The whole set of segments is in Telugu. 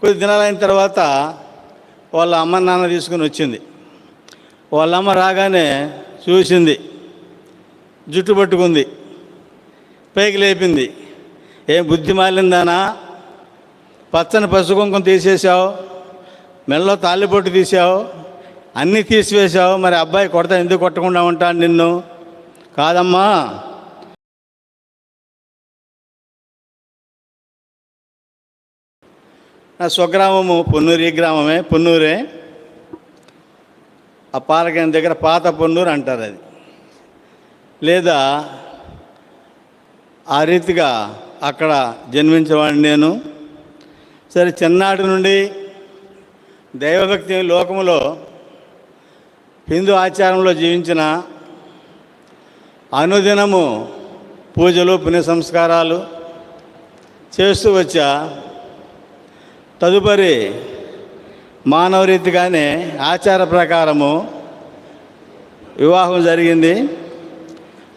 కొద్ది దినాలైన తర్వాత వాళ్ళ అమ్మ నాన్న తీసుకుని వచ్చింది. వాళ్ళ అమ్మ రాగానే చూసింది. జుట్టు పట్టుకుంది. పైకి లేపింది. ఏం బుద్ధి మాలిందానా పచ్చని పసుపు తీసేసావు మెల్లో తాళ్ళిపొట్టు తీసావు అన్నీ తీసివేశావు మరి అబ్బాయి కొడతా ఎందుకు కొట్టకుండా ఉంటాను నిన్ను? కాదమ్మా నా స్వగ్రామము పొన్నూరు ఈ గ్రామమే పొన్నూరే. ఆ పాలకైన దగ్గర పాత పొన్నూరు అంటారు అది. లేదా ఆ రీతిగా అక్కడ జన్మించేవాడిని నేను. సరే చిన్నాటి నుండి దైవభక్తి లోకములో హిందూ ఆచారంలో జీవించిన అనుదినము పూజలు పుణ్య సంస్కారాలు చేస్తూ వచ్చా. తదుపరి మానవ రీతిగానే ఆచార ప్రకారము వివాహం జరిగింది.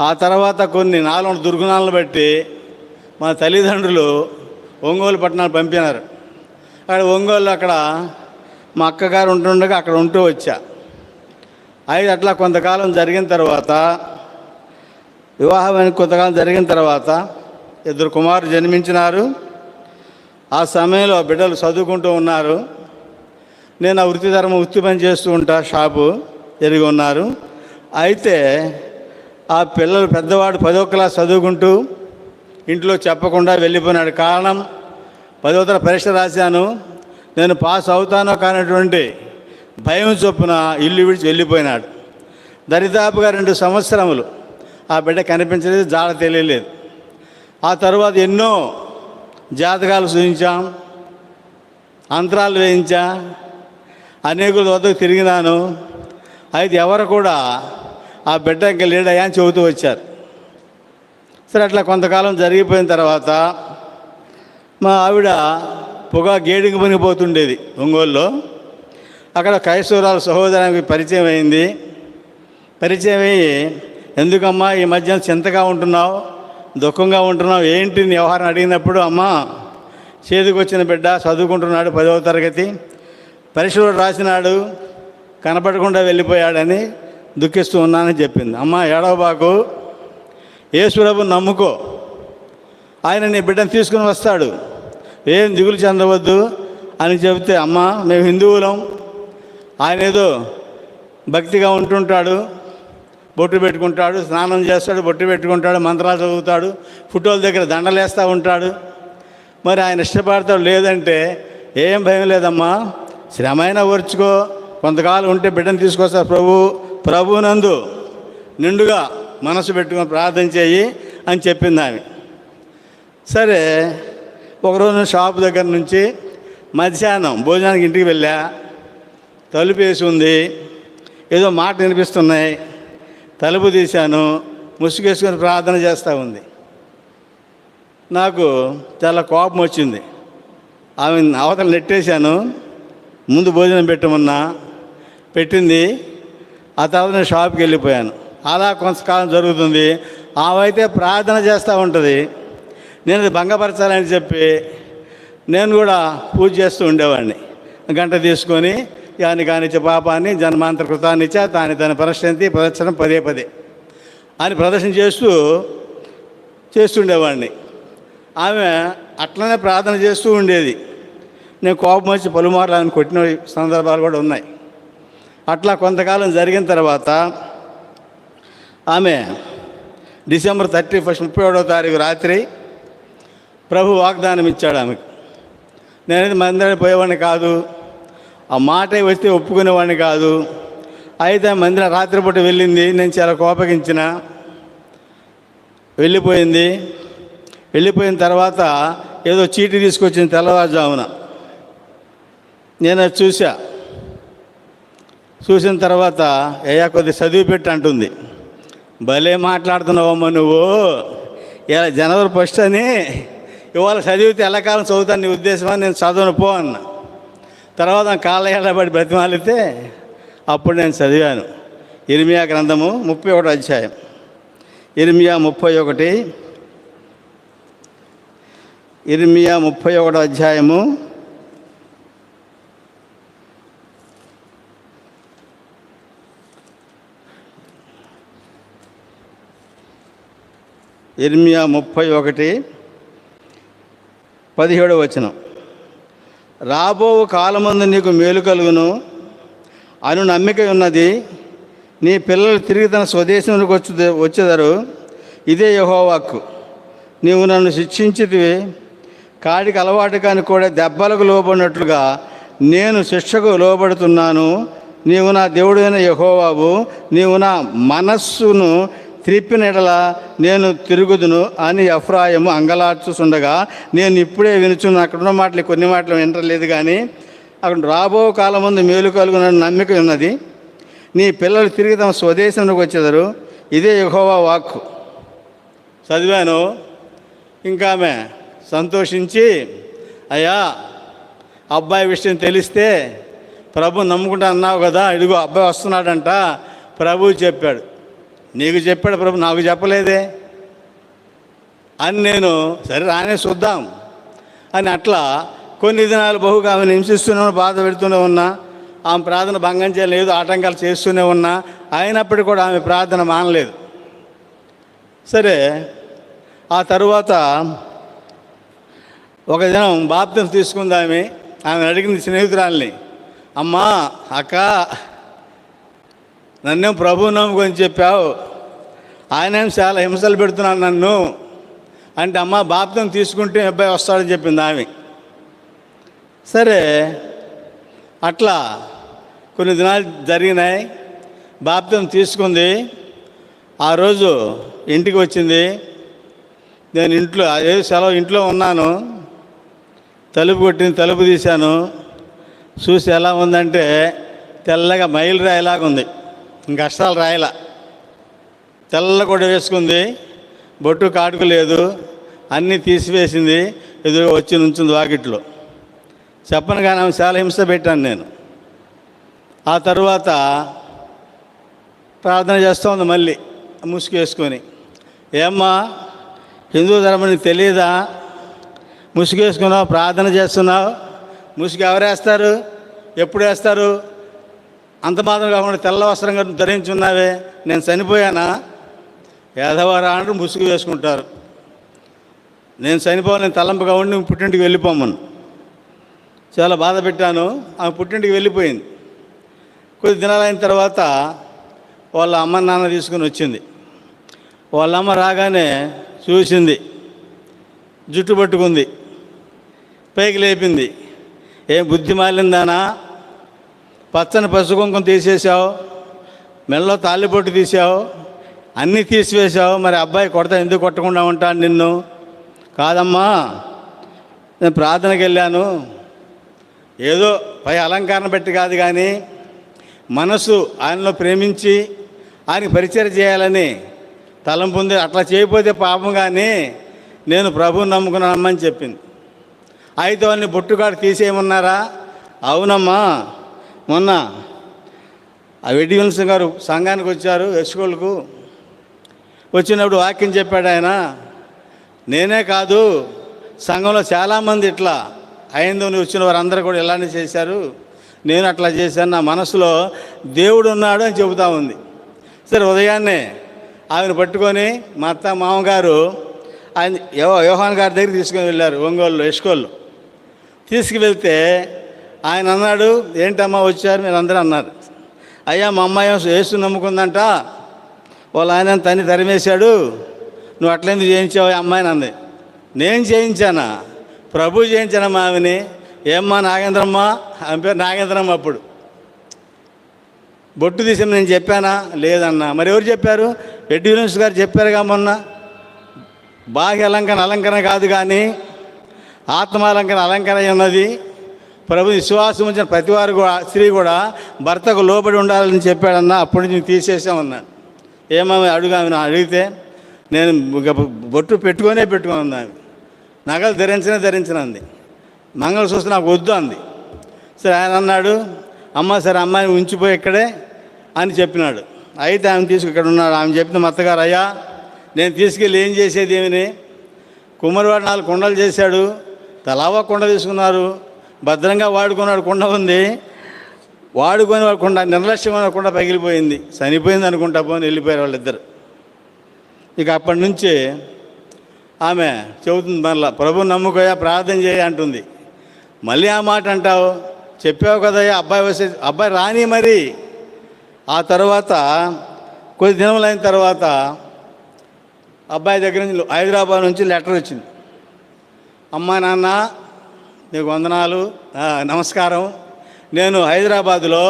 ఆ తర్వాత కొన్ని నాలుగు దుర్గుణాలను బట్టి మా తల్లిదండ్రులు ఒంగోలు పట్టణాలు పంపినారు. అక్కడ ఒంగోలు అక్కడ మా అక్కగారు ఉంటుండగా అక్కడ ఉంటూ వచ్చా. అయితే అట్లా కొంతకాలం జరిగిన తర్వాత వివాహం కొంతకాలం జరిగిన తర్వాత ఇద్దరు కుమారులు జన్మించినారు. ఆ సమయంలో బిడ్డలు చదువుకుంటూ ఉన్నారు. నేను ఆ వృత్తి ధర్మం వృత్తి పని చేస్తూ ఉంటా షాపు జరిగి ఉన్నారు. అయితే ఆ పిల్లలు పెద్దవాడు పదో క్లాస్ చదువుకుంటూ ఇంట్లో చెప్పకుండా వెళ్ళిపోయినాడు. కారణం పదో తర పరీక్ష రాశాను. నేను పాస్ అవుతానో కానటువంటి భయం చొప్పున ఇల్లు విడిచి వెళ్ళిపోయినాడు. దరిదాపుగా రెండు సంవత్సరములు ఆ బిడ్డ కనిపించలేదు జాడ తెలియలేదు. ఆ తర్వాత ఎన్నో జాతకాలు చూపించాం అంతరాలు వేయించా అనేకుల వద్దకు తిరిగినాను అయితే ఎవరు కూడా ఆ బిడ్డ ఇంకా లేడయ్యా అని చెబుతూ వచ్చారు. సరే అట్లా కొంతకాలం జరిగిపోయిన తర్వాత మా ఆవిడ పొగ గేడింగ్ పనిపోతుండేది ఒంగోలులో. అక్కడ క్రైస్తవురాలు సహోదరానికి పరిచయం అయింది. పరిచయం అయ్యి ఎందుకమ్మా ఈ మధ్య చింతగా ఉంటున్నావు? దుఃఖంగా ఉంటున్నావు ఏంటి నీ వ్యవహారం అడిగినప్పుడు అమ్మ చేతికొచ్చిన బిడ్డ చదువుకుంటున్నాడు పదవ తరగతి పరీక్షలో రాసినాడు కనపడకుండా వెళ్ళిపోయాడని దుఃఖిస్తూ ఉన్నానని చెప్పింది. అమ్మ ఏడవబాకు యేసుప్రభు నమ్ముకో. ఆయన నీ బిడ్డను తీసుకుని వస్తాడు. ఏం దిగులు చెందవద్దు అని చెబితే అమ్మ మేము హిందువులం. ఆయన ఏదో భక్తిగా ఉంటుంటాడు బొట్టు పెట్టుకుంటాడు స్నానం చేస్తాడు బొట్టు పెట్టుకుంటాడు మంత్రాలు చదువుతాడు ఫోటోల దగ్గర దండలేస్తూ ఉంటాడు. మరి ఆయన ఇష్టపడతాడు లేదంటే ఏం భయం లేదమ్మా. శ్రమైనా ఓర్చుకో. కొంతకాలం ఉంటే బిడ్డను తీసుకొస్తారు ప్రభు ప్రభునందు నిండుగా మనసు పెట్టుకొని ప్రార్థన చేయి అని చెప్పింది ఆమె. సరే ఒకరోజు షాప్ దగ్గర నుంచి మధ్యాహ్నం భోజనానికి ఇంటికి వెళ్ళా. తలుపు వేసి ఉంది. ఏదో మాట వినిపిస్తున్నాయి. తలుపు తీశాను ముసుగేసుకొని ప్రార్థన చేస్తూ ఉంది. నాకు చాలా కోపం వచ్చింది. ఆమె అవతల నెట్టేశాను ముందు భోజనం పెట్టమన్నా పెట్టింది. ఆ తర్వాత నేను షాప్కి వెళ్ళిపోయాను. అలా కొంతకాలం జరుగుతుంది. ఆమె అయితే ప్రార్థన చేస్తూ ఉంటుంది. నేను అది భంగపరచాలని చెప్పి నేను కూడా పూజ చేస్తూ ఉండేవాడిని. గంట తీసుకొని యాని కానిచ్చ పాపాన్ని జన్మాంతర కృతాన్నిచ్చ తాని తన పరిస్థితి ప్రదర్శన పదే పదే. అని ప్రదర్శన చేస్తూ చేస్తుండేవాడిని. ఆమె అట్లనే ప్రార్థన చేస్తూ ఉండేది. నేను కోపం వచ్చి పలుమార్లు ఆయన కొట్టిన సందర్భాలు కూడా ఉన్నాయి. అట్లా కొంతకాలం జరిగిన తర్వాత ఆమె డిసెంబర్ థర్టీ ఫస్ట్ ముప్పై ఏడవ తారీఖు రాత్రి ప్రభు వాగ్దానం ఇచ్చాడు ఆమెకు. నేనైతే మందిరానికి పోయేవాడిని కాదు. ఆ మాట వస్తే ఒప్పుకునేవాడిని కాదు. అయితే మందిరం రాత్రిపూట వెళ్ళింది. నేను చాలా కోపగించిన. వెళ్ళిపోయింది. వెళ్ళిపోయిన తర్వాత ఏదో చీటీ తీసుకొచ్చిన తెల్లవారుజామున నేను అది చూసా చూసిన తర్వాత అయ్యా కొద్ది చదివి పెట్టి అంటుంది. భలే మాట్లాడుతున్నావమ్మా నువ్వు. ఇలా జనవరి ఫస్ట్ అని ఇవాళ చదివితే ఎలా కాలం చదువుతాను నీ ఉద్దేశమని నేను చదవను పో అన్నా. తర్వాత కాలయాల పడి బ్రతిమాలితే అప్పుడు నేను చదివాను. ఇరిమియా గ్రంథము ముప్పై ఒకటి అధ్యాయం. ఇరిమియా ముప్పై ఒకటి. ఇరిమియా ముప్పై ఒకటి అధ్యాయము. ఇర్మియా ముప్పై ఒకటి పదిహేడు వచనం. రాబో కాలమందు నీకు మేలు కలుగును. అను నమ్మిక ఉన్నది. నీ పిల్లలు తిరిగి తన స్వదేశంలోకి వచ్చి వచ్చేదారు. ఇదే యహోవాక్కు నీవు నన్ను శిక్షించితివి. కాడికి అలవాటు కాని కూడా దెబ్బలకు లోబడినట్లుగా నేను శిక్షకు లోబడుతున్నాను. నీవు నా దేవుడైన యహోవాబు నీవు నా మనస్సును త్రిప్పినెడల నేను తిరుగుదును అని ఎఫ్రాయము అంగలార్చుచుండగా నేను ఇప్పుడే వినుచున్నాను అక్కడున్న మాటలు కొన్ని మాటలు వినట్లేదు కానీ అక్కడ రాబో కాలం ముందు మేలు కలుగున నమ్మిక ఉన్నది. నీ పిల్లలు తిరిగి తమ స్వదేశంలోకి వచ్చేదారు. ఇదే యహోవా వాక్కు. చదివాను. ఇంకా ఆమె సంతోషించి అయ్యా అబ్బాయి విషయం తెలిస్తే ప్రభు నమ్ముకుంటా అన్నావు కదా ఇదిగో అబ్బాయి వస్తున్నాడంట ప్రభు చెప్పాడు. నీకు చెప్పాడు ప్రభు నాకు చెప్పలేదే. అని నేను సరే రానే చూద్దాం. అని అట్లా కొన్ని దినాలు బహుగా ఆమెను హింసిస్తూనే బాధ పెడుతూనే ఉన్నా ఆమె ప్రార్థన భంగం చేయలేదు ఆటంకాలు చేస్తూనే ఉన్నా అయినప్పటికీ కూడా ఆమె ప్రార్థన మానలేదు. సరే ఆ తరువాత ఒక దినం బాప్తం తీసుకుందామే ఆమె అడిగింది స్నేహితురాల్ని అమ్మా అక్క నన్నేం ప్రభు నమ్ముకొని చెప్పావు? ఆయనేం చాలా హింసలు పెడుతున్నాను నన్ను. అంటే అమ్మ బాప్తం తీసుకుంటే అబ్బాయి వస్తాడని చెప్పింది ఆమె. సరే అట్లా కొన్ని దినాలు జరిగినాయి. బాప్తం తీసుకుంది. ఆ రోజు ఇంటికి వచ్చింది. నేను ఇంట్లో అదే సెలవు ఇంట్లో ఉన్నాను. తలుపు కొట్టింది తలుపు తీశాను. చూసి ఎలా ఉందంటే తెల్లగా మైలు రాయలాగా ఉంది. ఇంక అష్టాలు రాయల. తెల్ల కూడా వేసుకుంది బొట్టు కాటుకు లేదు అన్నీ తీసివేసింది ఎదురుగా వచ్చి నుంచుంది వాకిట్లో. చెప్పను కానీ ఆమె చాలా హింస పెట్టాను నేను. ఆ తర్వాత ప్రార్థన చేస్తూ ఉంది మళ్ళీ ముసుగు వేసుకొని. ఏమ్మా హిందూ ధర్మం నీకు తెలియదా ముసుగు వేసుకున్నావు ప్రార్థన చేస్తున్నావు ముసుగు ఎవరు వేస్తారు? ఎప్పుడు వేస్తారు? అంత మాత్రం కాకుండా తెల్ల వస్త్రంగా ధరించున్నావే నేను చనిపోయానా? ఏదవారా అంటూ ముసుగు వేసుకుంటారు. నేను చనిపోవాలి నేను తలంపు ఉండి నువ్వు పుట్టింటికి వెళ్ళిపోమను చాలా బాధ పెట్టాను ఆమె పుట్టింటికి వెళ్ళిపోయింది. కొద్ది దినాలు అయిన తర్వాత వాళ్ళ అమ్మ నాన్న తీసుకుని వచ్చింది. వాళ్ళ అమ్మ రాగానే చూసింది జుట్టు పట్టుకుంది పైకి లేపింది. ఏం బుద్ధి మాలిందానా? పచ్చని పసుపు కుంకుమ తీసేసావు మెల్లో తాళ్ళిపొట్టు తీసావు అన్నీ తీసివేశావు మరి అబ్బాయి కొడతా ఎందుకు కొట్టకుండా ఉంటాను నిన్ను? కాదమ్మా నేను ప్రార్థనకి వెళ్ళాను. ఏదో పై అలంకరణ పెట్టి కాదు కానీ మనసు ఆయనలో ప్రేమించి ఆయనకి పరిచయం చేయాలని తలంపుంది అట్లా చేయకపోతే పాపం కానీ నేను ప్రభువుని నమ్ముకున్నానమ్మని చెప్పింది. అయితే వాళ్ళని బొట్టుగాడు తీసేయమన్నారా? అవునమ్మా. మొన్న ఆ వెడ్డి విల్సన్ గారు సంఘానికి వచ్చారు ఎస్కోళ్ళకు వచ్చినప్పుడు వాక్యం చెప్పాడు ఆయన నేనే కాదు సంఘంలో చాలామంది ఇట్లా అయిందని వచ్చిన వారందరూ కూడా ఇలానే చేశారు. నేను అట్లా చేశాను నా మనసులో దేవుడు ఉన్నాడు అని చెబుతా ఉంది. సరే ఉదయాన్నే ఆమెను పట్టుకొని మా అత్త మామగారు ఆయన యో యోహాన్ గారి దగ్గర తీసుకొని వెళ్ళారు ఒంగోలు ఎస్కోళ్ళు తీసుకువెళ్తే ఆయన అన్నాడు ఏంటమ్మా వచ్చారు? మీరు అందరూ అన్నారు. అయ్యా మా అమ్మాయి వేసు నమ్ముకుందంట. వాళ్ళ ఆయన తన్ని తరిమేశాడు. నువ్వు అట్లెందుకు చేయించావు? ఈ అమ్మాయిని అంది. నేను చేయించానా? ప్రభు చేయించానమ్మా ఆమెని ఏమ్మా నాగేంద్రమ్మ? ఆమె పేరు నాగేంద్రమ్మ అప్పుడు. బొట్టు తీసి నేను చెప్పానా? లేదన్నా. మరి ఎవరు చెప్పారు? రెడ్డి యూనివర్స్ గారు చెప్పారుగా మొన్న. బాహ్య అలంకరణ అలంకరణ కాదు కానీ ఆత్మాలంకరణ అలంకరణ ఉన్నది. ప్రభు విశ్వాసం ఉంచిన ప్రతివారు కూడా స్త్రీ కూడా భర్తకు లోబడి ఉండాలని చెప్పాడన్నా అప్పటి నుంచి తీసేసామన్నాను ఏమో అడుగు అడిగితే నేను బొట్టు పెట్టుకొనే పెట్టుకొని ఉంది ఆమె నగలు ధరించనే ధరించినంది మంగళసూత్రం నాకు వద్దు అంది. సరే ఆయన అన్నాడు అమ్మ సరే అమ్మాయిని ఉంచిపోయి ఇక్కడే అని చెప్పినాడు. అయితే ఆమె తీసుకు ఇక్కడ ఉన్నాడు ఆమె చెప్పిన మత్తగారు అయ్యా నేను తీసుకెళ్ళి ఏం చేసేది ఏమిని? కుమ్మరివాడు నాలుగు కొండలు చేశాడు. తలావా కొండ తీసుకున్నారు. భద్రంగా వాడుకున్నాడు కుండ ఉంది. వాడుకొని వాడు నిర్లక్ష్యం అనకుండా పగిలిపోయింది. చనిపోయింది అనుకుంటా పోని వెళ్ళిపోయారు వాళ్ళిద్దరు. ఇక అప్పటి నుంచి ఆమె చెబుతుంది మరలా ప్రభు నమ్ముకోయా ప్రార్థన చేయ అంటుంది. మళ్ళీ ఆ మాట అంటావు? చెప్పావు కదయ్యా అబ్బాయి వస్తే అబ్బాయి రాని మరి. ఆ తర్వాత కొద్ది దినములైన తర్వాత అబ్బాయి దగ్గర నుంచి హైదరాబాద్ నుంచి లెటర్ వచ్చింది. అమ్మా నాన్న నీకు వందనాలు. నమస్కారం. నేను హైదరాబాదులో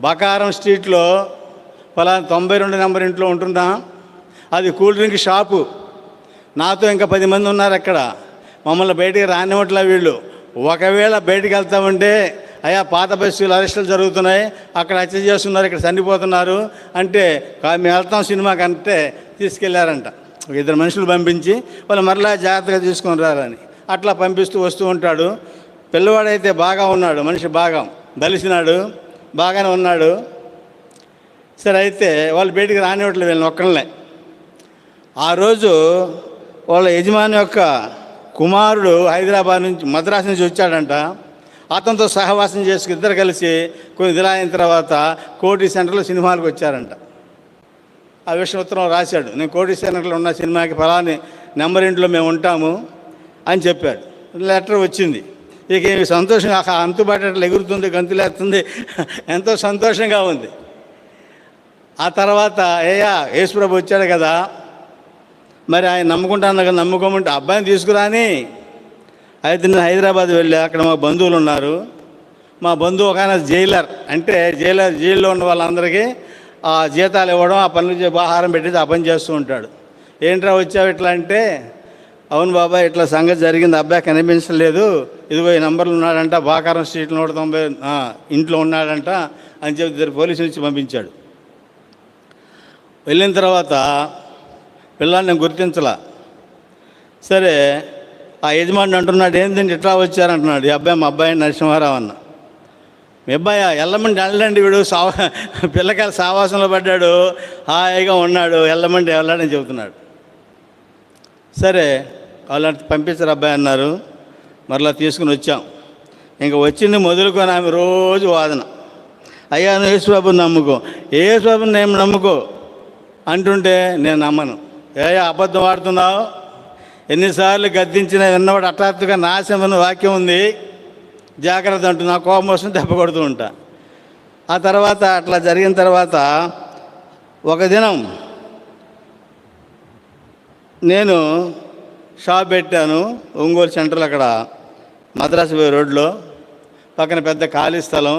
బకారం స్ట్రీట్లో ఫలానా తొంభై రెండు నెంబర్ ఇంట్లో ఉంటున్నా. అది కూల్ డ్రింక్ షాపు. నాతో ఇంకా పది మంది ఉన్నారు అక్కడ. మమ్మల్ని బయటికి రానివ్వట్లే వీళ్ళు. ఒకవేళ బయటికి వెళ్తామంటే అయ్యా పాత బస్సులు అరెస్టులు జరుగుతున్నాయి. అక్కడ హత్య చేస్తున్నారు ఇక్కడ చనిపోతున్నారు అంటే మేము వెళ్తాం సినిమాకి అంటే తీసుకెళ్ళారంట. ఒక ఇద్దరు మనుషులు పంపించి వాళ్ళు మరలా జాగ్రత్తగా తీసుకొని రారని. అట్లా పంపిస్తూ వస్తూ ఉంటాడు. పిల్లవాడైతే బాగా ఉన్నాడు మనిషి బాగా. బలిసినాడు బాగానే ఉన్నాడు. సరే అయితే వాళ్ళు బయటికి రానివ్వట్లేదు వీళ్ళని ఒక్కళ్ళనే. ఆ రోజు వాళ్ళ యజమాని యొక్క కుమారుడు హైదరాబాద్ నుంచి మద్రాసు నుంచి వచ్చాడంట. అతనితో సహవాసం చేసుకు ఇద్దరు కలిసి కొన్ని దిలాయిన అయిన తర్వాత కోటి సెంటర్లో సినిమాలకు వచ్చారంట. ఆ విషయం ఉత్తరం రాశాడు నేను కోటి సెంటర్లో ఉన్న సినిమాకి ఫలాని నెంబర్ ఇంట్లో మేము ఉంటాము. అని చెప్పాడు. లెటర్ వచ్చింది. ఇక ఈమె సంతోషంగా ఆ అంతుబాటట్లు ఎగురుతుంది గంతులేస్తుంది. ఎంతో సంతోషంగా ఉంది. ఆ తర్వాత ఏయా యేసుప్రభు వచ్చాడు కదా. మరి ఆయన నమ్ముకుంటాను కదా నమ్ముకోమంటే అబ్బాయిని తీసుకురాని. అయితే నేను హైదరాబాద్ వెళ్ళి అక్కడ మా బంధువులు ఉన్నారు. మా బంధువు ఒక ఆయన జైలర్. అంటే జైలర్ జైల్లో ఉన్న వాళ్ళందరికీ ఆ జీతాలు ఇవ్వడం ఆ పనులు ఆహారం పెట్టి ఆ పని చేస్తూ ఉంటాడు. ఏంట్రా వచ్చావు ఇట్లా అంటే అవును బాబాయ్ ఇట్లా సంగతి జరిగింది. అబ్బాయి కనిపించలేదు. ఇదిగో ఈ నంబర్లు ఉన్నాడంట. బాకారం స్ట్రీట్ నూట తొంభై ఇంట్లో ఉన్నాడంట అని చెప్పి ఇద్దరు పోలీసులు ఇచ్చి పంపించాడు. వెళ్ళిన తర్వాత పిల్లల్ని గుర్తించలా. సరే ఆ యజమాని అంటున్నాడు ఏంటంటే ఇట్లా వచ్చారంటున్నాడు. ఈ అబ్బాయి మా అబ్బాయి నరసింహారావు అన్న. మీ అబ్బాయి ఎల్లమండి వెళ్ళండి వీడు. సావా పిల్లకాయల సావాసంలో పడ్డాడు. హాయిగా ఉన్నాడు. ఎల్లమండి వెళ్ళాడని చెబుతున్నాడు. సరే అలాంటి పంపించారు అబ్బాయి అన్నారు. మరలా తీసుకుని వచ్చాం. ఇంకా వచ్చింది మొదలుకొని ఆమె రోజు వాదన. అయ్యా నువ్వు యేసుబాబుని నమ్ముకో. యేసుబాబుని నేను నమ్ముకో అంటుంటే నేను నమ్మను. ఏ అబద్ధం ఆడుతున్నావు? ఎన్నిసార్లు గద్దించిన విన్నవాడు హఠాత్తుగా నాశమని వాక్యం ఉంది. జాగ్రత్త అంటూ నా కోపం వస్తుంది దెబ్బ కొడుతూ ఉంటా. ఆ తర్వాత అట్లా జరిగిన తర్వాత ఒక దినం నేను షాప్ పెట్టాను ఒంగోలు సెంటర్లో అక్కడ మద్రాసు రోడ్లో పక్కన పెద్ద ఖాళీ స్థలం.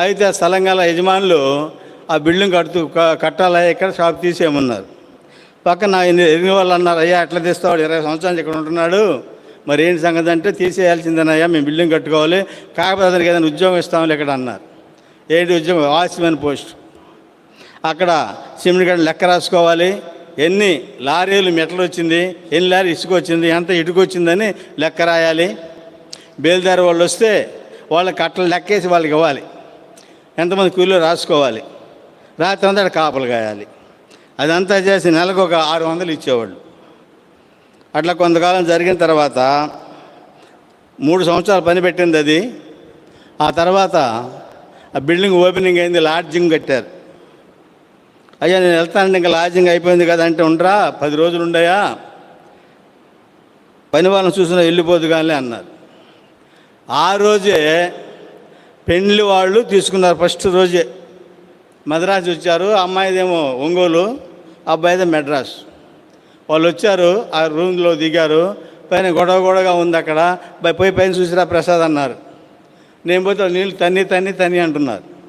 అయితే ఆ స్థలం గల యజమానులు ఆ బిల్డింగ్ కడుతూ కట్టాలా ఇక్కడ షాప్ తీసేయమన్నారు పక్కన ఎన్ని ఎరిగిన వాళ్ళు అన్నారు అయ్యా ఎట్లా తీస్తాడు ఇరవై సంవత్సరాలు ఇక్కడ ఉంటున్నాడు. మరి ఏంటి సంగతి అంటే తీసేయాల్సిందేనయ్యా మేము బిల్డింగ్ కట్టుకోవాలి. కాకపోతే అతనికి ఏదైనా ఉద్యోగం ఇస్తామని ఇక్కడ అన్నారు. ఏంటి ఉద్యోగం? Watchman post. అక్కడ సిమెంట్ గడ్డ లెక్క రాసుకోవాలి. ఎన్ని లారీలు మెటలు వచ్చింది ఎన్ని లారీ ఇసుక వచ్చింది ఎంత ఇటుక వచ్చిందని లెక్క రాయాలి. బేల్దారి వాళ్ళు వస్తే వాళ్ళకి కట్టలు లెక్కేసి వాళ్ళకి ఇవ్వాలి. ఎంతమంది కూలీలు రాసుకోవాలి. రాత్రి అంతా కాపలు కాయాలి. అదంతా చేసి నెలకు ఒక ఆరు వందలు ఇచ్చేవాళ్ళు. అట్లా కొంతకాలం జరిగిన తర్వాత మూడు సంవత్సరాలు పని పెట్టింది అది. ఆ తర్వాత ఆ బిల్డింగ్ ఓపెనింగ్ అయింది లాడ్జింగ్ కట్టారు. అయ్యా నేను వెళ్తానండి ఇంకా లాడ్జింగ్ అయిపోయింది కదా అంటే ఉండరా? పది రోజులు ఉండయా? పని వాళ్ళని చూసినా వెళ్ళిపోదు కానీ అన్నారు. ఆ రోజే పెండ్లి వాళ్ళు తీసుకున్నారు ఫస్ట్ రోజే. మద్రాసు వచ్చారు అమ్మాయిదేమో ఒంగోలు అబ్బాయిదే మెడ్రాస్. వాళ్ళు వచ్చారు ఆ రూమ్లో దిగారు పైన గొడవ గొడవగా ఉంది అక్కడ. బై- పోయి పైన చూసిరా ప్రసాద్ అన్నారు. నేను పోతే నీళ్ళు తన్ని తన్ని తన్ని అంటున్నారు.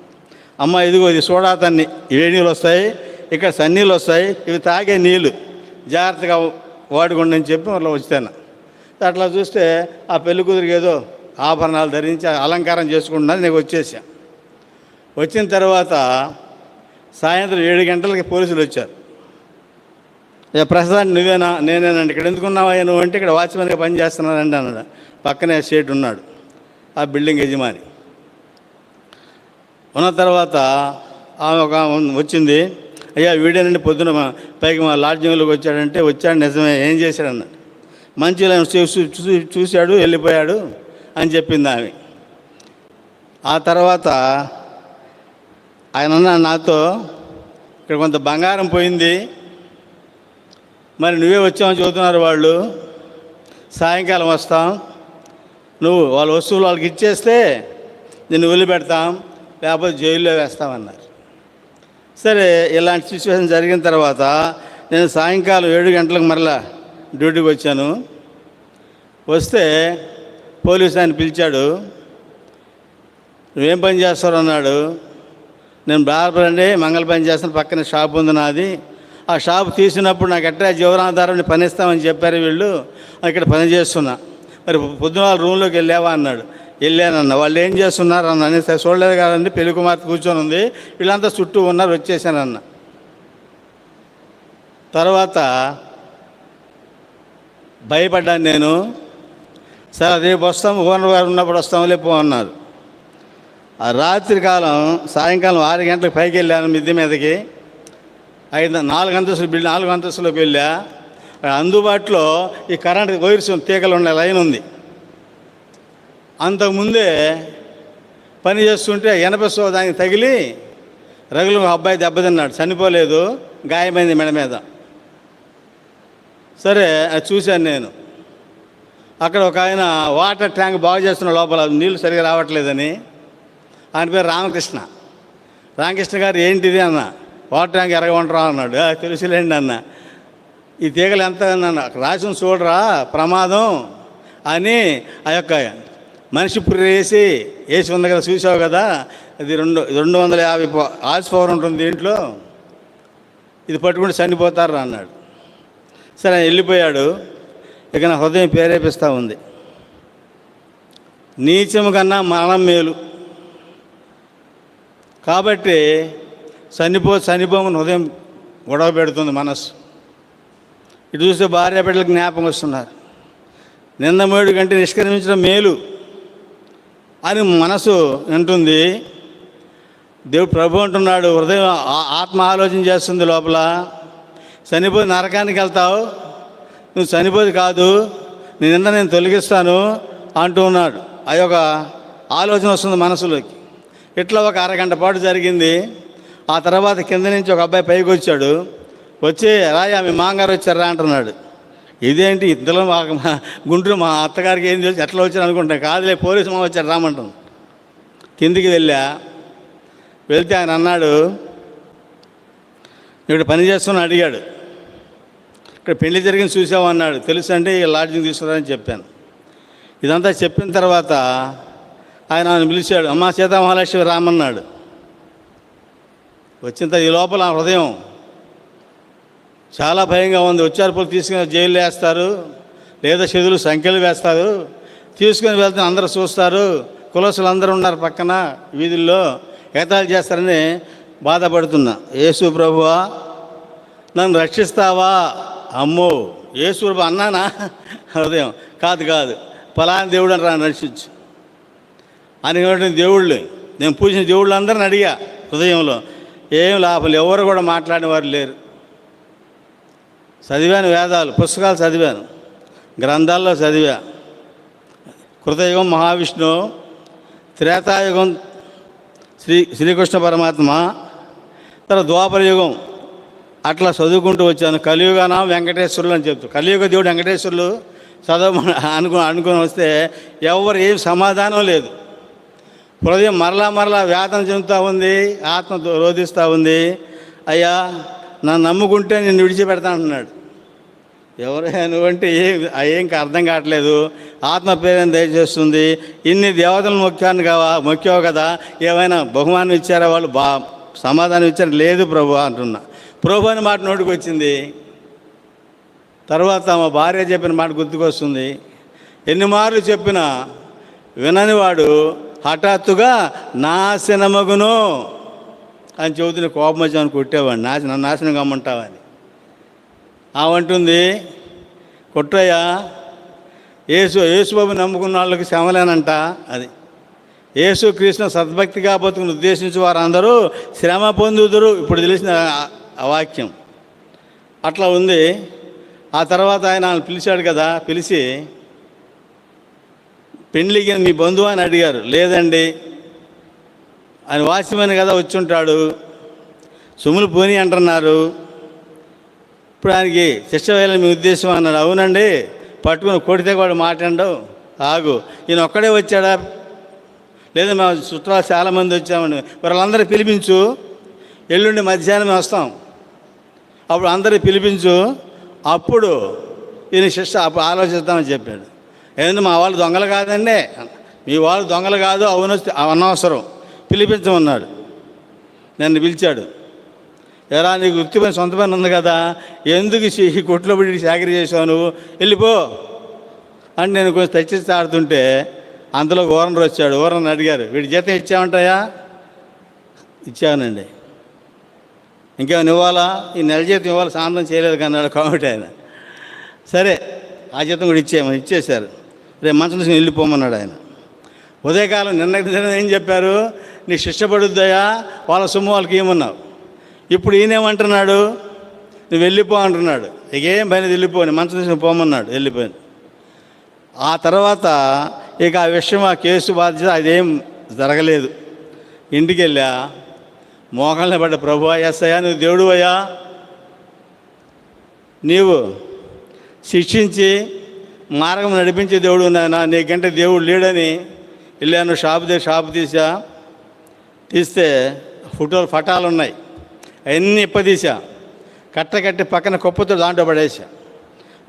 అమ్మ ఇదిగో ఇది సోడా తన్ని. ఇవే నీళ్ళు వస్తాయి ఇక్కడ సన్నీళ్ళు వస్తాయి ఇవి తాగే నీళ్ళు. జాగ్రత్తగా వాడుకోండి అని చెప్పి మళ్ళీ వచ్చాను. అట్లా చూస్తే ఆ పెళ్ళి కూతురికి ఏదో ఆభరణాలు ధరించి అలంకారం చేసుకుంటున్నది నేను వచ్చేసా. వచ్చిన తర్వాత సాయంత్రం ఏడు గంటలకి పోలీసులు వచ్చారు. ఏ ప్రసాద్ నువ్వేనా? నేనేనండి. ఇక్కడ ఎందుకున్నావా నువ్వు అంటే ఇక్కడ వాచ్మెన్గా పని చేస్తున్నానండి అన్నాడు. పక్కనే షేట్ ఉన్నాడు. ఆ బిల్డింగ్ యజమాని. ఉన్న తర్వాత ఆమె ఒక వచ్చింది అయ్యా వీడేనండి పొద్దున మా- పైకి మా లాడ్జింగ్లోకి వచ్చాడంటే వచ్చాడు నిజమే ఏం చేశాడన్న? మంచిగా చూసి చూశాడు వెళ్ళిపోయాడు అని చెప్పింది ఆమె. ఆ తర్వాత ఆయన నాతో ఇక్కడ కొంత బంగారం పోయింది మరి నువ్వే వచ్చామని చెబుతున్నారు వాళ్ళు సాయంకాలం వస్తాం నువ్వు వాళ్ళ వస్తువులు వాళ్ళకి ఇచ్చేస్తే నిన్ను వదిలిపెడతాం లేకపోతే జైల్లో వేస్తామన్నారు. సరే ఇలాంటి సిచ్యువేషన్ జరిగిన తర్వాత నేను సాయంకాలం ఏడు గంటలకు మరలా డ్యూటీకి వచ్చాను. వస్తే పోలీస్ ఆయన పిలిచాడు నువ్వేం పని చేస్తావు? అన్నాడు. నేను బార్బర్ అండి మంగళ పని చేస్తాను పక్కన షాప్ ఉంది నాది. ఆ షాప్ తీసినప్పుడు నాకు ఎట్లా జీవనాధారం పనిస్తామని చెప్పారు వీళ్ళు. ఇక్కడ పని చేస్తున్నా. మరి పొద్దున వాళ్ళ రూమ్లోకి వెళ్ళావా? అన్నాడు. వెళ్ళానన్న. వాళ్ళు ఏం చేస్తున్నారు అన్న సరే చూడలేదు కదండి. పెళ్ళి కుమార్తె కూర్చొని ఉంది. వీళ్ళంతా చుట్టూ ఉన్నారు వచ్చేసానన్న. తర్వాత భయపడ్డాను నేను. సరే రేపు వస్తాం. ఓనర్ గారు ఉన్నప్పుడు వస్తాం లేపో అన్నారు. ఆ రాత్రి కాలం సాయంకాలం ఆరు గంటలకు పైకి వెళ్ళాను మిద్దె మీదకి. ఐదు నాలుగు అంతస్తులు బిల్డింగ్ నాలుగు అంతస్తులోకి వెళ్ళా. అందుబాటులో ఈ కరెంట్ వైర్స్ తీగలు ఉండే లైన్ ఉంది. అంతకుముందే పని చేస్తుంటే ఎనభై సో దానికి తగిలి రగులు అబ్బాయి దెబ్బతిన్నాడు చనిపోలేదు గాయమైంది మెడ మీద. సరే అది చూశాను నేను. అక్కడ ఒక ఆయన వాటర్ ట్యాంక్ బాగు చేస్తున్న లోపల నీళ్ళు సరిగా రావట్లేదని. ఆయన పేరు రామకృష్ణ. రామకృష్ణ గారు ఏంటిది అన్న? వాటర్ ట్యాంక్ ఎరగమంటారా? అన్నాడు. తెలుసులేండి అన్న. ఈ తీగలు ఎంత? అన్న రాసిన చూడరా ప్రమాదం అని ఆ యొక్క మనిషి పుర్రి వేసి వేసి ఉంది కదా చూసావు కదా? ఇది రెండు రెండు వందల యాభై ఆల్స్ పవర్ ఉంటుంది దీంట్లో. ఇది పట్టుకుంటే చనిపోతారు అన్నాడు. సరే ఆయన వెళ్ళిపోయాడు. ఇక నా హృదయం ప్రేరేపిస్తూ ఉంది. నీచము కన్నా మరణం మేలు. కాబట్టి చనిపో చనిపోమని హృదయం గొడవ పెడుతుంది మనస్సు. ఇటు చూస్తే భార్య బిడ్డలకు జ్ఞాపకం వస్తున్నారు. నిన్న కంటే నిష్క్రమించడం మేలు. అని మనసు వింటుంది దేవుడు ప్రభు అంటున్నాడు హృదయం ఆత్మ ఆలోచన చేస్తుంది లోపల. చనిపోయి నరకానికి వెళ్తావు. నువ్వు చనిపోదు కాదు. నీ నిన్న నేను తొలగిస్తాను అంటూ ఉన్నాడు. ఆ యొక్క ఆలోచన వస్తుంది మనసులోకి. ఇట్లా ఒక అరగంట పాటు జరిగింది. ఆ తర్వాత కింద నుంచి ఒక అబ్బాయి పైకి వచ్చాడు. వచ్చి రాయా మీ మాంగారు వచ్చారా? అంటున్నాడు. ఇదేంటి? ఇంతలో మా మా గుంటూరు మా అత్తగారికి ఏం తెలుసు? ఎట్లా వచ్చారు అనుకుంటాం. కాదులే పోలీసు మా వచ్చారు రామంటాను కిందికి వెళ్ళా. వెళ్తే ఆయన అన్నాడు ఇక్కడ పని చేస్తున్నా అడిగాడు. ఇక్కడ పెళ్ళి జరిగింది చూసావు అన్నాడు. తెలుసు అంటే లాడ్జింగ్ తీసుకురాని చెప్పాను. ఇదంతా చెప్పిన తర్వాత ఆయన ఆయన పిలిచాడు అమ్మా సీతామహాలక్ష్మి రామన్నాడు. వచ్చిన ఈ లోపల ఆ హృదయం చాలా భయంగా ఉంది. వచ్చారు తీసుకుని జైలు వేస్తారు. లేదా చెదులు సంఖ్యలు వేస్తారు. తీసుకుని వెళ్తే అందరూ చూస్తారు. కులసులు అందరూ ఉన్నారు పక్కన వీధుల్లో. ఎగతాళి చేస్తారని బాధపడుతున్నా. యేసు ప్రభువా నన్ను రక్షిస్తావా? అమ్మో యేసు ప్రభు అన్నానా? హృదయం. కాదు కాదు. ఫలాని దేవుడు అని రాను రక్షించు. అని దేవుళ్ళు. నేను పూజించిన దేవుళ్ళు అందరిని అడిగా హృదయంలో. ఏం లాభం? ఎవరు కూడా మాట్లాడిన వారు లేరు. చదివాను వేదాలు పుస్తకాలు చదివాను. గ్రంథాల్లో చదివా. కృతయుగం మహావిష్ణు త్రేతాయుగం శ్రీ శ్రీకృష్ణ పరమాత్మ తర్వాత ద్వాపర యుగం. అట్లా చదువుకుంటూ వచ్చాను. కలియుగాన వెంకటేశ్వరులు అని చెప్తూ కలియుగ దేవుడు వెంకటేశ్వరులు చదవ అనుకు అనుకుని వస్తే ఎవరు ఏం సమాధానం లేదు. హృదయం మరలా మరలా వేదన చెందుతూ ఉంది ఆత్మ రోధిస్తూ ఉంది. అయ్యా నన్ను నమ్ముకుంటే నిన్ను విడిచిపెడతా అంటున్నాడు. ఎవరైనా నువ్వంటే ఏం ఏం అర్థం కావట్లేదు. ఆత్మ పేరుని దయచేస్తుంది. ఇన్ని దేవతలు మొక్కాను కావా మొక్కావు కదా? ఏమైనా బహుమానం ఇచ్చారా వాళ్ళు? బా సమాధానం ఇచ్చారు. లేదు ప్రభు అంటున్నా. ప్రభు అని మాట నోటికి వచ్చింది. తర్వాత మా భార్య చెప్పిన మాట గుర్తుకొస్తుంది. ఎన్ని మార్లు చెప్పినా విననివాడు హఠాత్తుగా నాశనమగును. అని చెబుతున్న కోపం వచ్చి అని కొట్టేవాడిని. నాశనం నాశనం కమ్మంటావని. ఆమంటుంది కొట్టయ్య యేసు యేసుబాబు నమ్ముకున్న వాళ్ళకి శ్రమలేనంట అది. యేసు కృష్ణ సద్భక్తిగా బతుకుని ఉద్దేశించి వారందరూ శ్రమ పొందుదురు. ఇప్పుడు తెలిసిన వాక్యం. అట్లా ఉంది. ఆ తర్వాత ఆయన పిలిచాడు కదా పిలిచి పెండ్లికి మీ బంధువు అని అడిగారు. లేదండి ఆయన వాచ్మెన్ కదా వచ్చి ఉంటాడు సొమ్ములు పోని అంటున్నారు. ఇప్పుడు ఆయనకి శిక్ష వేయాలని మీ ఉద్దేశం అన్నాడు అవునండి పట్టుకుని కొడితే వాడు మాట్లాడవు ఆగు. ఈయన ఒక్కడే వచ్చాడా? లేదా మా చుట్టాలు చాలామంది వచ్చామని వాళ్ళందరూ పిలిపించు. ఎల్లుండి మధ్యాహ్నం వస్తాం. అప్పుడు అందరూ పిలిపించు. అప్పుడు ఈయన శిక్ష అప్పుడు ఆలోచిద్దామని చెప్పాడు. ఏంటంటే మా వాళ్ళు దొంగలు కాదండి? మీ వాళ్ళు దొంగలు కాదు అవును అనవసరం పిలిపించమన్నాడు. నన్ను పిలిచాడు. ఎలా నీకు వృత్తి పని సొంత పని ఉంది కదా ఎందుకు ఈ కొట్లో పడి చాకరీ చేసావు నువ్వు? వెళ్ళిపో అని నేను కొంచెం తెచ్చిస్తే ఆడుతుంటే అందులో ఓనర్ వచ్చాడు. ఓనర్ అడిగారు వీడి జీతం ఇచ్చామంటాయా ఇచ్చానండి. ఇంకేమైనా ఇవ్వాలా? ఈ నెల జీతం ఇవ్వాలి? సాయంత్రం చేయలేదు కన్నాడు కాబట్టి ఆయన. సరే ఆ జీతం కూడా ఇచ్చేయమని ఇచ్చేశారు. రేపు మంచం వెళ్ళిపోమన్నాడు ఆయన. ఉదయకాలం నిన్న నిన్న ఏం చెప్పారు? నీ శిష్టపడుద్దయా వాళ్ళ సొమ్ము వాళ్ళకి ఏమన్నావు? ఇప్పుడు ఈయనేమంటున్నాడు నువ్వు వెళ్ళిపో అంటున్నాడు. ఇక ఏం పని వెళ్ళిపోని మంచం తీసుకుని పోమన్నాడు వెళ్ళిపోయింది. ఆ తర్వాత ఇక ఆ విషయం ఆ కేసు బాధ్యత అదేం జరగలేదు. ఇంటికి వెళ్ళా మోకాళ్ళని పడ్డ ప్రభు ఎస్ఐయా నువ్వు దేవుడు అయ్యా. నీవు శిక్షించి మార్గం నడిపించే దేవుడు నాయన నీకంటే దేవుడు లేడని వెళ్ళాను షాప్ దగ్గర షాపు తీసా. తీస్తే ఫోటోలు ఫటాలు ఉన్నాయి. అవన్నీ ఇప్పదీసా. కట్ట కట్టి పక్కన కుప్పతో దాంట్లో పడేసా.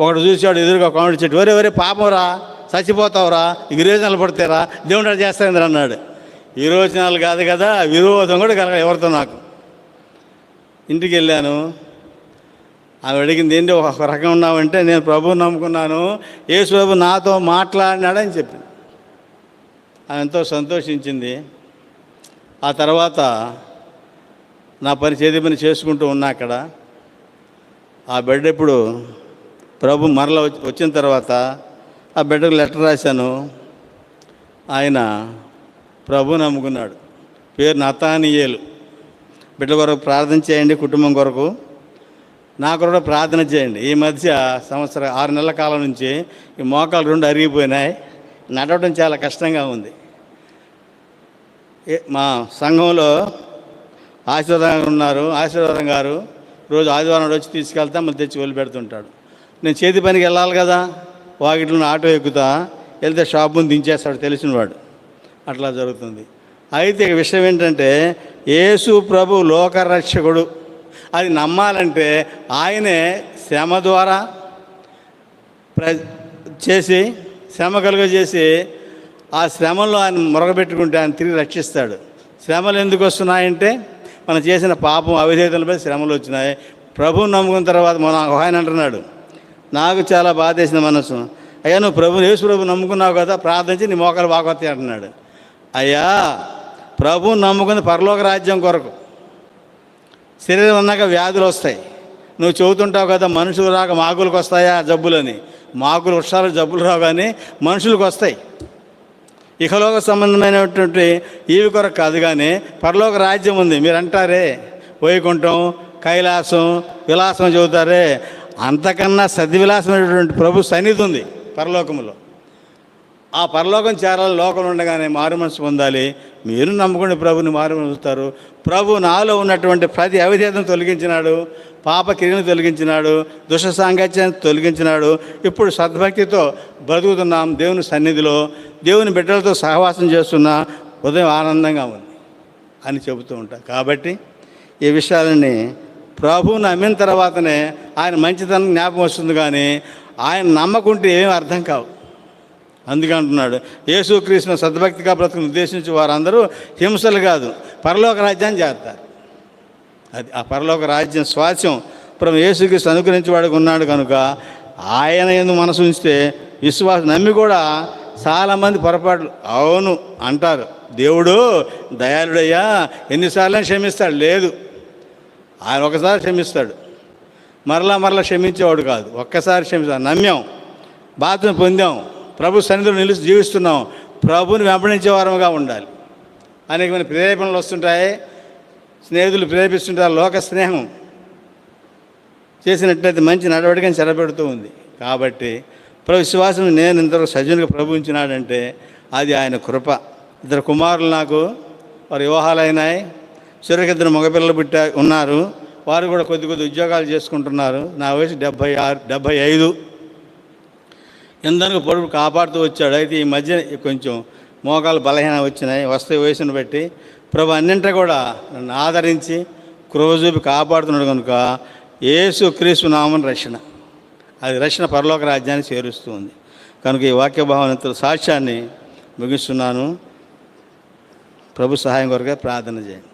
ఒకడు చూసాడు ఎదురుగా కామెడీ చెట్టు వరే వరే పాపంరా చచ్చిపోతావురా ఈ విరోచనాలు పడతారా దేవుడు అలా చేస్తాయింద్ర అన్నాడు. విరోచనాలు కాదు కదా విరోధం కూడా కలగ ఎవరితో నాకు. ఇంటికి వెళ్ళాను. ఆమె అడిగింది ఏంటి ఒక రకం ఉన్నావంటే నేను ప్రభువు నమ్ముకున్నాను యేసు ప్రభు నాతో మాట్లాడినాడని చెప్పింది ఎంతో సంతోషించింది. ఆ తర్వాత నా పని చేతి పని చేసుకుంటూ ఉన్నా అక్కడ. ఆ బిడ్డ ఇప్పుడు ప్రభు మరల వచ్చి- వచ్చిన తర్వాత ఆ బిడ్డకు లెటర్ రాశాను. ఆయన ప్రభు నమ్ముకున్నాడు. పేరు నతానియేలు. బిడ్డ కొరకు ప్రార్థన చేయండి కుటుంబం కొరకు. నా కూడా ప్రార్థన చేయండి. ఈ మధ్య సంవత్సరం ఆరు నెలల కాలం నుంచి ఈ మోకాలు రెండు అరిగిపోయినాయి. నడవడం చాలా కష్టంగా ఉంది. మా సంఘంలో ఆశీర్వాదం ఉన్నారు. ఆశీర్వాదం గారు రోజు ఆదివారం వచ్చి తీసుకెళ్తా మళ్ళీ తెచ్చి వదిలిపెడుతుంటాడు నేను చేతి పనికి వెళ్ళాలి కదా వాకిట్లో ఆటో ఎక్కుతా వెళ్తే షాప్ ముందు దించేస్తాడు తెలిసినవాడు. అట్లా జరుగుతుంది. అయితే విషయం ఏంటంటే యేసు ప్రభు లోకరక్షకుడు. అది నమ్మాలంటే ఆయనే శ్రమ ద్వారా ప్ర చేసి శ్రమ కలుగజేసి ఆ శ్రమలో ఆయన మొరగబెట్టుకుంటే ఆయన తిరిగి రక్షిస్తాడు. శ్రమలు ఎందుకు వస్తున్నాయంటే మనం చేసిన పాపం అవిధేతలపై శ్రమలు వచ్చినాయి. ప్రభువు నమ్ముకున్న తర్వాత మన ఒక ఆయన అంటున్నాడు నాకు చాలా బాధేసిన మనసు. అయ్యా నువ్వు ప్రభు యేసు ప్రభు నమ్ముకున్నావు కదా ప్రార్థించి నీ మోకాలు బాగొత్తాయి అంటున్నాడు. అయ్యా ప్రభు నమ్ముకుంది పరలోక రాజ్యం కొరకు శరీరం అన్నాక వ్యాధులు వస్తాయి. నువ్వు చెబుతుంటావు కదా మనుషులు రాక మాకులకు వస్తాయా జబ్బులని? మాకులు వృక్షాలు జబ్బులు రావు కానీ మనుషులకు వస్తాయి. ఇహలోక సంబంధమైనటువంటి ఈవి కొరకు కాదు కానీ పరలోక రాజ్యం ఉంది. మీరు అంటారే వైకుంఠం కైలాసం విలాసం చెబుతారే? అంతకన్నా సద్విలాసమైనటువంటి ప్రభు సన్నిధి ఉంది పరలోకములో. ఆ పరలోకం చేరాలి లోకం ఉండగానే మారు మనసు పొందాలి. మీరు నమ్ముకుని ప్రభుని మారు మనసుతారు ప్రభు నాలో ఉన్నటువంటి ప్రతి అవిధేతను తొలగించినాడు పాప క్రియను తొలగించినాడు దుష్ట సాంగత్యాన్ని తొలగించినాడు. ఇప్పుడు సద్భక్తితో బ్రతుకుతున్నాం దేవుని సన్నిధిలో. దేవుని బిడ్డలతో సహవాసం చేస్తున్నా ఉదయం ఆనందంగా ఉంది అని చెబుతూ ఉంటా. కాబట్టి ఈ విషయాలని ప్రభు నమ్మిన తర్వాతనే ఆయన మంచితనం జ్ఞాపకం వస్తుంది కానీ ఆయన నమ్మకుంటే ఏమీ అర్థం కావు. అందుకే అంటున్నాడు యేసుక్రీస్తును సద్భక్తిగా బ్రతుకుని ఉద్దేశించి వారందరూ హింసలు కాదు పరలోక రాజ్యాన్ని చేస్తారు అది ఆ పరలోక రాజ్యం స్వాస్యం. ప్రభు యేసుక్రీస్తు అనుగ్రహించి వాడికి ఉన్నాడు కనుక ఆయన ఎందుకు మనసు ఉంచితే విశ్వాసం నమ్మి కూడా చాలామంది పొరపాట్లు అవును అంటారు. దేవుడు దయాళుడయ్యా ఎన్నిసార్లు క్షమిస్తాడు. లేదు. ఆయన ఒకసారి క్షమిస్తాడు. మరలా మరలా క్షమించేవాడు కాదు. ఒక్కసారి క్షమిస్తాడు. నమ్మాం. బాధ్యత పొందాం. ప్రభు సన్నిధిలో నిలిచి జీవిస్తున్నాం. ప్రభుని వెంబడించే వారముగా ఉండాలి. అనేకమైన ప్రేరేపణలు వస్తుంటాయి. స్నేహితులు ప్రేరేపిస్తుంటారు. లోక స్నేహం చేసినట్లయితే మంచి నడవడికని చెరపెడుతూ ఉంది. కాబట్టి ప్రభు విశ్వాసం నేను ఇంతవరకు సజ్జనుగా ప్రభుంచినాడంటే అది ఆయన కృప. ఇద్దరు కుమారులు నాకు వారి వివాహాలు అయినాయి చివరికి ఇద్దరు మగపిల్లలు పుట్టా ఉన్నారు. వారు కూడా కొద్ది కొద్ది ఉద్యోగాలు చేసుకుంటున్నారు. నా వయసు డెబ్భై ఆరు డెబ్భై ఐదు. ఎందరికి పొడుపు కాపాడుతూ వచ్చాడు. అయితే ఈ మధ్య కొంచెం మోకాలు బలహీన వచ్చినాయి. వస్తే వయసును బట్టి ప్రభు అన్నింటి కూడా నన్ను ఆదరించి క్రోజూపి కాపాడుతున్నాడు కనుక యేసు క్రీస్తు నామని రక్షణ. అది రక్షణ పరలోక రాజ్యాన్ని చేరుస్తూ ఉంది. కనుక ఈ వాక్య భావనతో సాక్ష్యాన్ని ముగిస్తున్నాను. ప్రభు సహాయం కొరకే ప్రార్థన చేయండి.